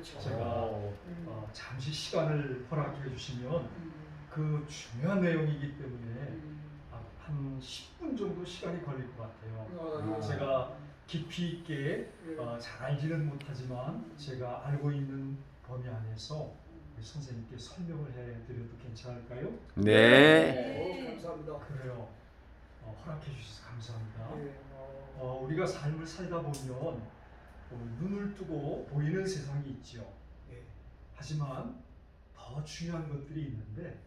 그렇죠. 제가 음. 어, 잠시 시간을 허락해 주시면 음. 그 중요한 내용이기 때문에 음. 아, 한 10분 정도 시간이 걸릴 것 같아요. 어, 제가 깊이 있게 음. 어, 잘 알지는 못하지만 제가 알고 있는 범위 안에서 우리 선생님께 설명을 해드려도 괜찮을까요? 네. 어, 감사합니다. 그래요. 어, 허락해 주셔서 감사합니다. 네, 어, 어, 우리가 삶을 살다 보면 어, 눈을 뜨고 보이는 세상이 있죠. 네. 하지만 더 중요한 것들이 있는데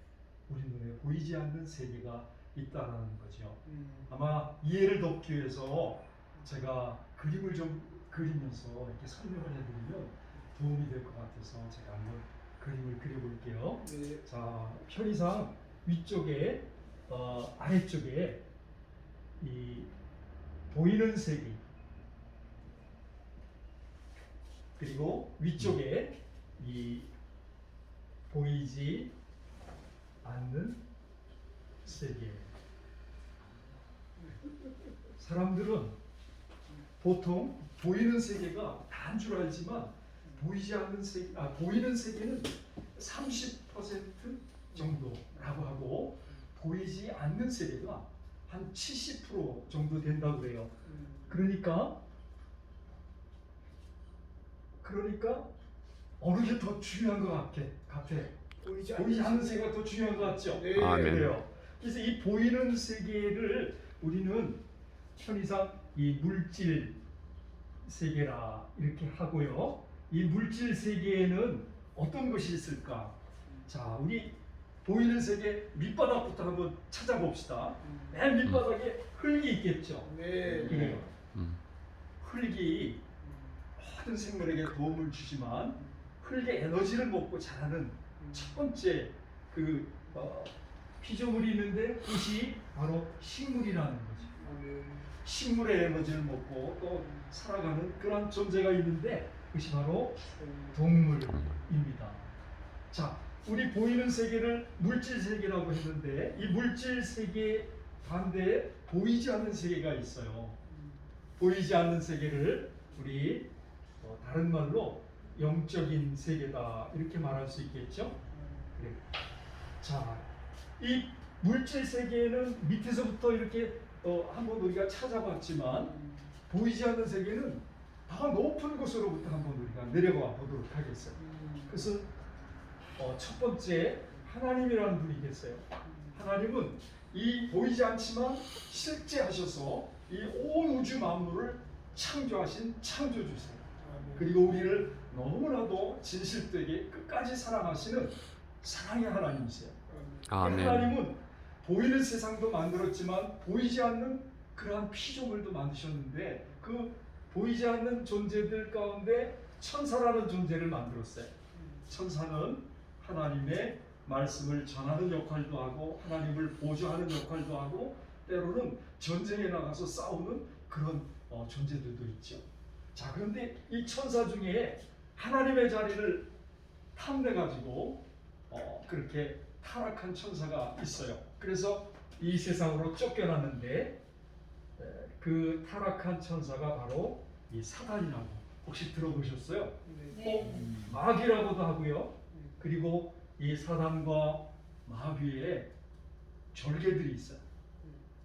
우리 눈에 보이지 않는 세계가 있다라는 거죠. 음. 아마 이해를 돕기 위해서 제가 그림을 좀 그리면서 이렇게 설명을 해드리면 도움이 될 것 같아서 제가 한번 그림을 그려볼게요. 네. 자, 편의상 위쪽에 어, 아래쪽에 이 보이는 세계 그리고 위쪽에 이 보이지 않는 세계 사람들은 보통 보이는 세계가 다인 줄 알지만 보이지 않는 세계, 아 보이는 세계는 30% 정도라고 하고 보이지 않는 세계가 한 70% 정도 된다고 그래요. 음. 그러니까 그러니까 어느 게 더 중요한 것 같아? 같아. 보이지 보이지 않는 세계가 더 중요한 것 같죠? 네. 아멘. 그래요. 그래서 이 보이는 세계를 우리는 편의상 이 물질 세계라 이렇게 하고요. 이 물질 세계에는 어떤 것이 있을까? 자, 우리 보이는 세계 밑바닥부터 한번 찾아봅시다. 음. 맨 밑바닥에 흙이 있겠죠. 네. 그래요. 음. 흙이 모든 생물에게 도움을 주지만 흙의 에너지를 먹고 자라는 첫 번째 그 어, 피조물이 있는데 그것이 바로 식물이라는 거죠. 음. 식물의 에너지를 먹고 또 살아가는 그런 존재가 있는데 그것이 바로 동물입니다. 자, 우리 보이는 세계를 물질 세계라고 했는데 이 물질 세계 반대에 보이지 않는 세계가 있어요. 보이지 않는 세계를 우리 어, 다른 말로 영적인 세계다 이렇게 말할 수 있겠죠. 그래. 자, 이 물질 세계는 밑에서부터 이렇게 어, 한번 우리가 찾아봤지만 보이지 않는 세계는 더 높은 곳으로부터 한번 우리가 내려가 보도록 하겠어요. 그래서 어, 첫 번째 하나님이라는 분이 계세요. 하나님은 이 보이지 않지만 실제 하셔서 이 온 우주 만물을 창조하신 창조주세요. 그리고 우리를 너무나도 진실되게 끝까지 사랑하시는 사랑의 하나님이세요. 아멘. 하나님은 보이는 세상도 만들었지만 보이지 않는 그러한 피조물도 만드셨는데 그 보이지 않는 존재들 가운데 천사라는 존재를 만들었어요. 천사는 하나님의 말씀을 전하는 역할도 하고 하나님을 보조하는 역할도 하고 때로는 전쟁에 나가서 싸우는 그런 어, 존재들도 있죠. 자 그런데 이 천사 중에 하나님의 자리를 탐내 가지고 어, 그렇게 타락한 천사가 있어요. 그래서 이 세상으로 쫓겨났는데 에, 그 타락한 천사가 바로 이 사단이라고 혹시 들어보셨어요? 네. 마귀라고도 하고요. 그리고 이 사단과 마귀의 절개들이 있어요.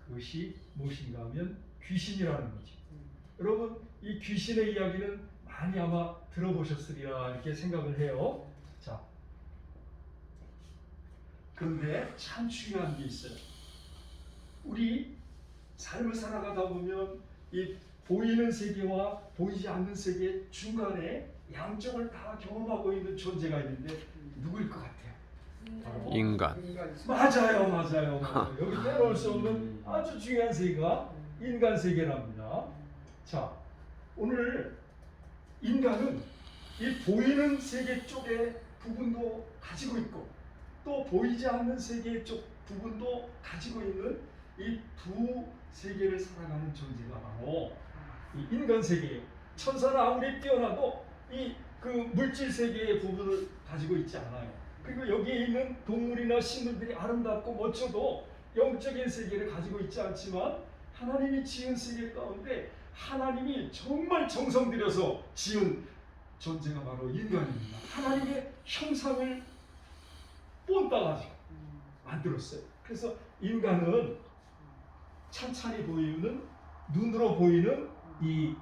그것이 무엇인가 하면 귀신이라는 거죠. 여러분 이 귀신의 이야기는 많이 아마 들어보셨으리라 이렇게 생각을 해요. 자, 그런데 참 중요한 게 있어요. 우리 삶을 살아가다 보면 이 보이는 세계와 보이지 않는 세계 중간에 양쪽을 다 경험하고 있는 존재가 있는데 누구일 것 같아요? 인간. 인간. 맞아요, 맞아요, 맞아요. 여기 빼놓을 수 없는 아주 중요한 세계가 인간 세계랍니다. 자, 오늘 인간은 이 보이는 세계 쪽의 부분도 가지고 있고 또 보이지 않는 세계 쪽 부분도 가지고 있는 이 두 세계를 살아가는 존재가 바로 이 인간 세계예요. 천사는 아무리 뛰어나도 이 그 물질 세계의 부분을 가지고 있지 않아요. 그리고 여기에 있는 동물이나 식물들이 아름답고 멋져도 영적인 세계를 가지고 있지 않지만 하나님이 지은 세계 가운데 하나님이 정말 정성 들여서 지은 존재가 바로 인간입니다. 하나님의 형상을 본따가지고 만들었어요. 그래서 인간은 찬찬히 보이는 눈으로 보이는 이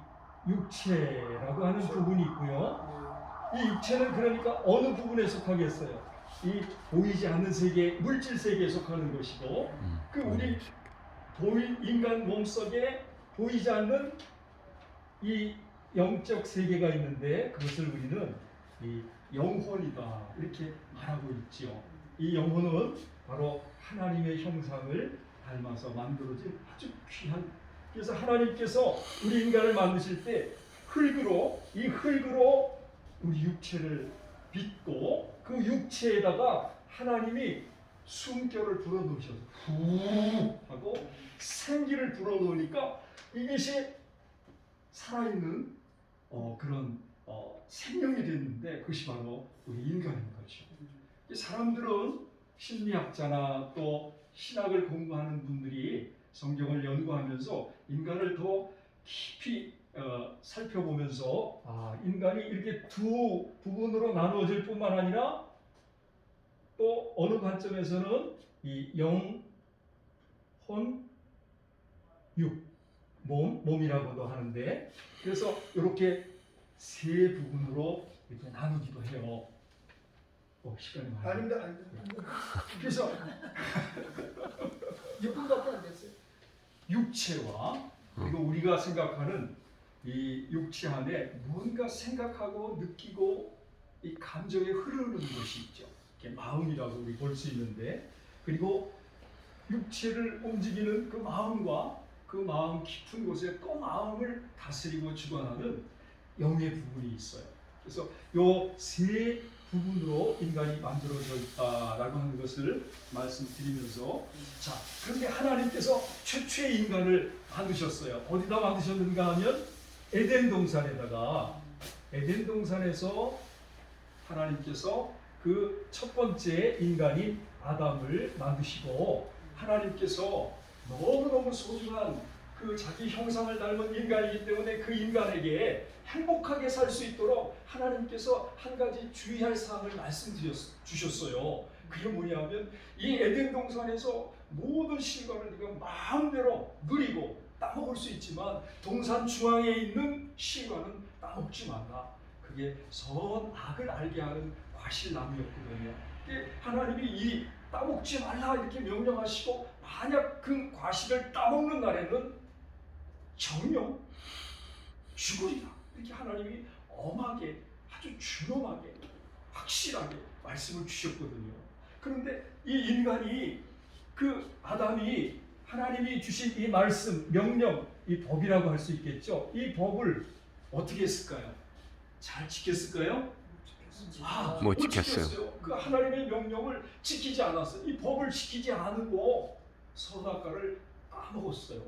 육체라고 하는 부분이 있고요. 이 육체는 그러니까 어느 부분에 속하겠어요? 이 보이지 않는 세계, 물질 세계에 속하는 것이고, 음. 그 우리 보이 인간 몸 속에 보이지 않는 이 영적 세계가 있는데 그것을 우리는 이 영혼이다 이렇게 말하고 있지요. 이 영혼은 바로 하나님의 형상을 닮아서 만들어진 아주 귀한 그래서 하나님께서 우리 인간을 만드실 때 흙으로 이 흙으로 우리 육체를 빚고 그 육체에다가 하나님이 숨결을 불어넣으셔서 후 하고 생기를 불어넣으니까 이것이 살아있는 어, 그런 어, 생명이 됐는데 그것이 바로 우리 인간인 거죠. 이 사람들은 심리학자나 또 신학을 공부하는 분들이 성경을 연구하면서 인간을 더 깊이 어, 살펴보면서 아, 인간이 이렇게 두 부분으로 나누어질 뿐만 아니라 또 어느 관점에서는 이 영, 혼, 육, 몸, 몸이라고도 하는데 그래서 이렇게 세 부분으로 이렇게 나누기도 해요. 어, 시간이 많아요. 아닙니다, 아닙니다. 그래서 6분밖에 안 됐어요. 육체와 그리고 우리가 생각하는 이 육체 안에 뭔가 생각하고 느끼고 이 감정에 흐르는 것이 있죠. 이게 마음이라고 우리 볼 수 있는데 그리고 육체를 움직이는 그 마음과 그 마음 깊은 곳에 또 마음을 다스리고 주관하는 영의 부분이 있어요. 그래서 요 세 부분으로 인간이 만들어져 있다라고 하는 것을 말씀드리면서 자 그런데 하나님께서 최초의 인간을 만드셨어요. 어디다 만드셨는가 하면 에덴 동산에다가 에덴 동산에서 하나님께서 그 첫 번째 인간인 아담을 만드시고 하나님께서 너무너무 소중한 그 자기 형상을 닮은 인간이기 때문에 그 인간에게 행복하게 살 수 있도록 하나님께서 한 가지 주의할 사항을 말씀드렸어요. 그게 뭐냐면 이 에덴 동산에서 모든 실과를 네가 마음대로 누리고 따먹을 수 있지만 동산 중앙에 있는 실과는 따먹지 말라. 그게 선악을 알게 하는 과실나무였거든요. 이게 하나님이 이 따먹지 말라 이렇게 명령하시고 만약 그 과실을 따먹는 날에는 정령 죽으리라 이렇게 하나님이 엄하게 아주 준엄하게 확실하게 말씀을 주셨거든요. 그런데 이 인간이 그 아담이 하나님이 주신 이 말씀, 명령, 이 법이라고 할 수 있겠죠. 이 법을 어떻게 했을까요? 잘 지켰을까요? 아, 못 지켰어요. 그 하나님의 명령을 지키지 않았어요. 이 법을 지키지 않고 선악과를 까먹었어요.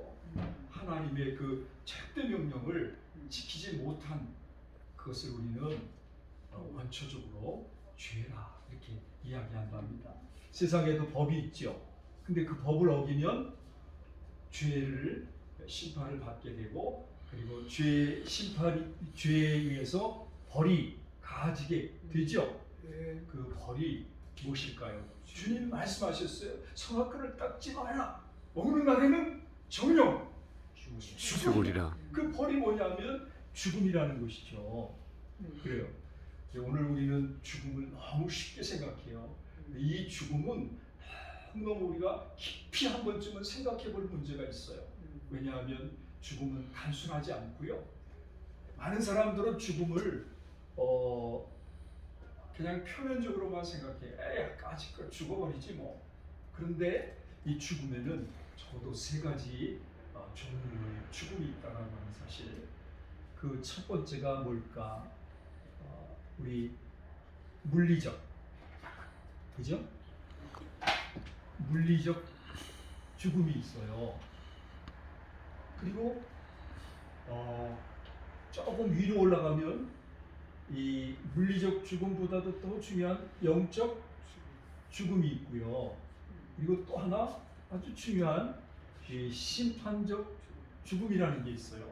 하나님의 그 절대 명령을 지키지 못한 그것을 우리는 어, 원초적으로 죄라 이렇게 이야기한답니다. 세상에도 법이 있죠. 근데 그 법을 어기면 죄를 심판을 받게 되고 그리고 죄 심판 죄에 의해서 벌이 가지게 되죠. 예. 그 벌이 무엇일까요? 주님 말씀하셨어요. 선악과를 닦지 말라. 먹는 날에는 정령 죽으리라. 그 벌이 뭐냐면 죽음이라는 것이죠. 그래요. 이제 오늘 우리는 죽음을 너무 쉽게 생각해요. 이 죽음은 너무너무 우리가 깊이 한 번쯤은 생각해 볼 문제가 있어요. 왜냐하면 죽음은 단순하지 않고요. 많은 사람들은 죽음을 어 그냥 표면적으로만 생각해. 에이 아직 그 죽어버리지 뭐. 그런데 이 죽음에는 적어도 세 가지 어, 종류의 죽음이 있다는 사실. 그 첫 번째가 뭘까? 어, 우리 물리적, 그죠? 물리적 죽음이 있어요. 그리고 어, 조금 위로 올라가면 이 물리적 죽음보다도 더 중요한 영적 죽음이 있고요. 그리고 또 하나 아주 중요한 이 심판적 죽음이라는 게 있어요.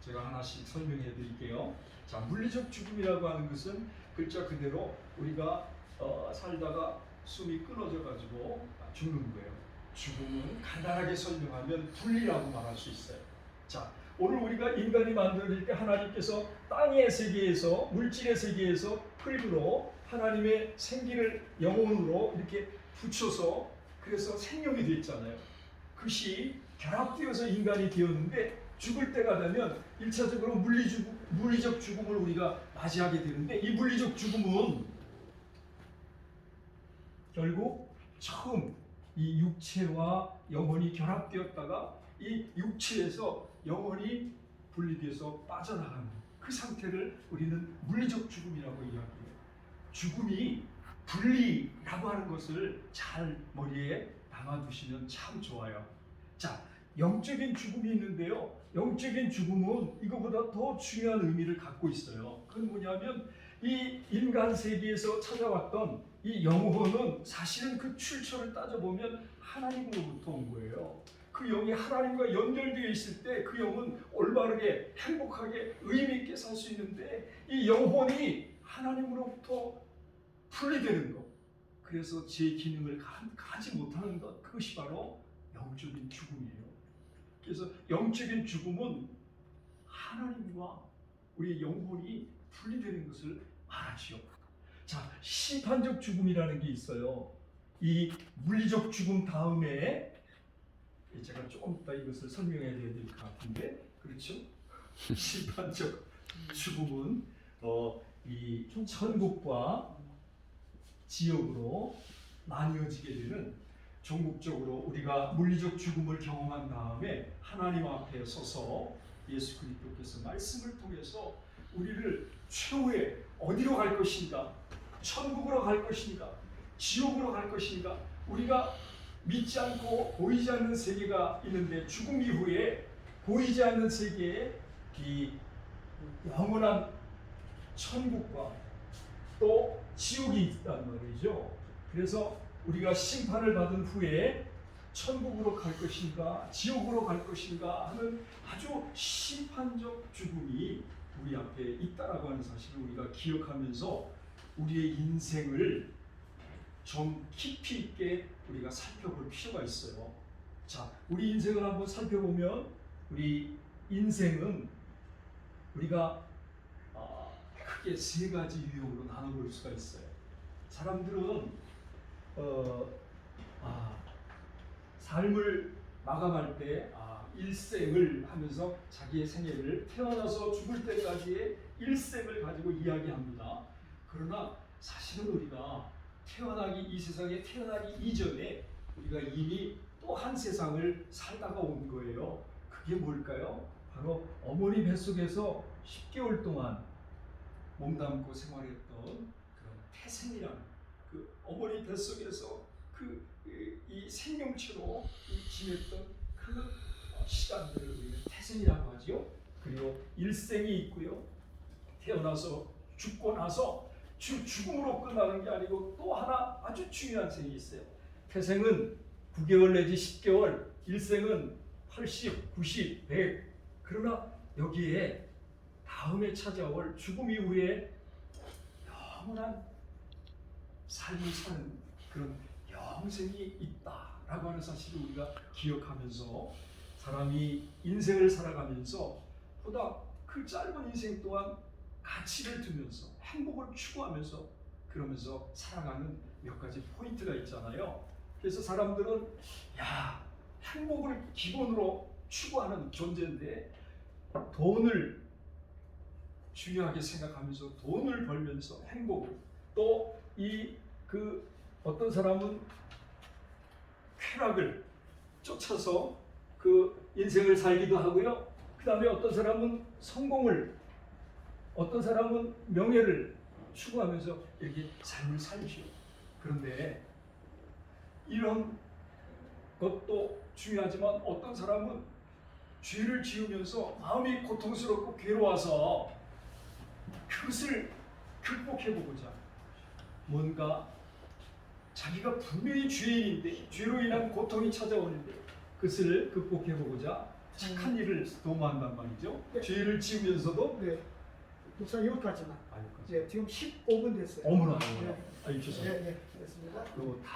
제가 하나씩 설명해 드릴게요. 자, 물리적 죽음이라고 하는 것은 글자 그대로 우리가 어, 살다가 숨이 끊어져 가지고 죽는 거예요. 죽음은 간단하게 설명하면 분리라고 말할 수 있어요. 자, 오늘 우리가 인간이 만들어질 때 하나님께서 땅의 세계에서 물질의 세계에서 풀으로 하나님의 생기를 영혼으로 이렇게 붙여서 그래서 생명이 됐잖아요. 그것이 결합되어서 인간이 되었는데 죽을 때가 되면 일차적으로 물리 죽음, 물리적 죽음을 우리가 맞이하게 되는데 이 물리적 죽음은 결국 처음 이 육체와 영혼이 결합되었다가 이 육체에서 영혼이 분리돼서 빠져나가는 그 상태를 우리는 물리적 죽음이라고 이야기해요. 죽음이 분리라고 하는 것을 잘 머리에 담아두시면 참 좋아요. 자, 영적인 죽음이 있는데요. 영적인 죽음은 이거보다 더 중요한 의미를 갖고 있어요. 그건 뭐냐면 이 인간 세계에서 찾아왔던 이 영혼은 사실은 그 출처를 따져보면 하나님으로부터 온 거예요. 그 영이 하나님과 연결되어 있을 때 그 영은 올바르게 행복하게 의미 있게 살 수 있는데 이 영혼이 하나님으로부터 분리되는 것. 그래서 제 기능을 가, 가지 못하는 것. 그것이 바로 영적인 죽음이에요. 그래서 영적인 죽음은 하나님과 우리 영혼이 분리되는 것을 말하지요. 자, 심판적 죽음이라는 게 있어요. 이 물리적 죽음 다음에 제가 조금 이따 이것을 설명해야 될 것 같은데 그렇죠? 심판적 죽음은 어, 이 천국과 지옥으로 나뉘어지게 되는 종국적으로 우리가 물리적 죽음을 경험한 다음에 하나님 앞에 서서 예수 그리스도께서 말씀을 통해서 우리를 최후에 어디로 갈 것인가? 천국으로 갈 것인가? 지옥으로 갈 것인가? 우리가 믿지 않고 보이지 않는 세계가 있는데 죽음 이후에 보이지 않는 세계에 이 영원한 천국과 또 지옥이 있단 말이죠. 그래서 우리가 심판을 받은 후에 천국으로 갈 것인가 지옥으로 갈 것인가 하는 아주 심판적 죽음이 우리 앞에 있다라고 하는 사실을 우리가 기억하면서 우리의 인생을 좀 깊이 있게 우리가 살펴볼 필요가 있어요. 자, 우리 인생을 한번 살펴보면 우리 인생은 우리가 아, 크게 세 가지 유형으로 나눠볼 수가 있어요. 사람들은 어, 아, 삶을 마감할 때 아, 일생을 하면서 자기의 생애를 태어나서 죽을 때까지의 일생을 가지고 이야기합니다. 그러나 사실은 우리가 태어나기 이 세상에 태어나기 이전에 우리가 이미 또 한 세상을 살다가 온 거예요. 그게 뭘까요? 바로 어머니 뱃속에서 10개월 동안 몸담고 생활했던 그런 태생이라는 그 어머니 뱃속에서 그 이 생명체로 이 지냈던 그 시간들을 우리는 태생이라고 하지요. 그리고 일생이 있고요. 태어나서 죽고 나서 죽, 죽음으로 끝나는 게 아니고 또 하나 아주 중요한 생이 있어요. 태생은 9개월 내지 10개월, 일생은 80, 90, 100. 그러나 여기에 다음에 찾아올 죽음 이후에 영원한 삶을 사는 그런 영생이 있다라고 하는 사실을 우리가 기억하면서 사람이 인생을 살아가면서 보다 그 짧은 인생 동안 가치를 두면서 행복을 추구하면서 그러면서 살아가는 몇 가지 포인트가 있잖아요. 그래서 사람들은 야 행복을 기본으로 추구하는 존재인데 돈을 중요하게 생각하면서 돈을 벌면서 행복을 또 이 그 어떤 사람은 쾌락을 쫓아서 그 인생을 살기도 하고요. 그 다음에 어떤 사람은 성공을 어떤 사람은 명예를 추구하면서 이렇게 삶을 살죠. 그런데 이런 것도 중요하지만 어떤 사람은 죄를 지으면서 마음이 고통스럽고 괴로워서 그것을 극복해 보고자 뭔가 자기가 분명히 죄인인데 죄로 인한 고통이 찾아오는데 그것을 극복해 보고자 착한 일을 도모한단 말이죠. 네. 죄를 지으면서도 네. 목사님 여기까지만. 아유, 이제 지금 15분 됐어요. 어머나 네. 어머나. 아유 죄송합니다. 네, 네, 됐습니다. 그리고 다